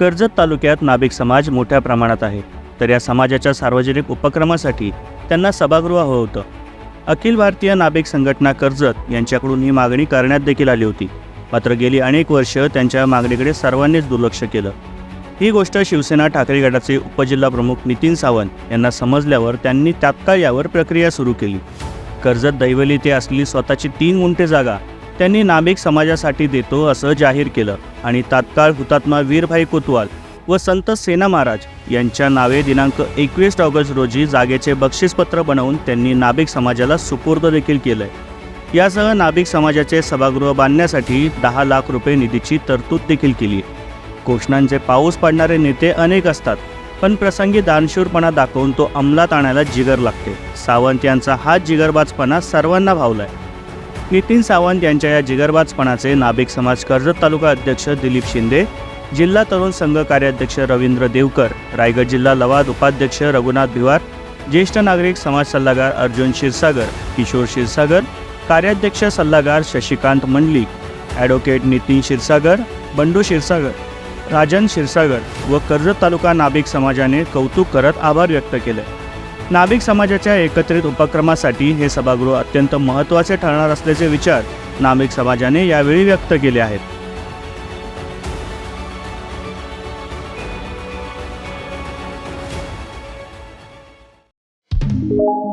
कर्जत तालुक्यात नाभिक समाज मोठ्या प्रमाणात आहे. तर या समाजाच्या सार्वजनिक उपक्रमासाठी त्यांना सभागृह हवं होतं. अखिल भारतीय नाभिक संघटना कर्जत यांच्याकडून ही मागणी करण्यात देखील आली होती. मात्र गेली अनेक वर्ष त्यांच्या मागणीकडे सर्वांनीच दुर्लक्ष केलं. ही गोष्ट शिवसेना ठाकरे गटाचे उपजिल्हा प्रमुख नितीन सावंत यांना समजल्यावर त्यांनी तात्काळ यावर प्रक्रिया सुरू केली. कर्जत दैवली ते असलेली स्वतःची तीन गुंठे जागा त्यांनी नाभिक समाजासाठी देतो असं जाहीर केलं आणि तात्काळ हुतात्मा वीरभाई कोतवाल व संत सेना महाराज यांच्या नावे दिनांक एकवीस ऑगस्ट रोजी जागेचे बक्षीसपत्र बनवून त्यांनी नाभिक समाजाला सुपूर्द देखील केलंय. यासह नाभिक समाजाचे सभागृह बांधण्यासाठी दहा लाख रुपये निधीची तरतूद देखील केली आहे. घोषणांचे पाऊस पाडणारे नेते अनेक असतात पण प्रसंगी दानशूरपणा दाखवून तो अंमलात आणायला जिगर लागते. सावंत यांचा हा जिगरबाजपणा सर्वांना भावलाय. नितीन सावंत यांच्या या जिगरबाजपणाचे नाभिक समाज कर्जत तालुका अध्यक्ष दिलीप शिंदे जिल्हा तरुण संघ कार्याध्यक्ष रवींद्र देवकर रायगड जिल्हा लवाद उपाध्यक्ष रघुनाथ भिवार ज्येष्ठ नागरिक समाज सल्लागार अर्जुन क्षीरसागर किशोर क्षीरसागर कार्याध्यक्ष सल्लागार शशिकांत मंडलिक ॲडव्होकेट नितीन क्षीरसागर बंडू क्षीरसागर राजन क्षीरसागर व कर्जत तालुका नाभिक समाजाने कौतुक करत आभार व्यक्त केले. नाभिक समाजाच्या एकत्रित उपक्रमासाठी हे सभागृह अत्यंत महत्त्वाचे ठरणार असल्याचे विचार नाभिक समाजाने यावेळी व्यक्त केले आहेत. you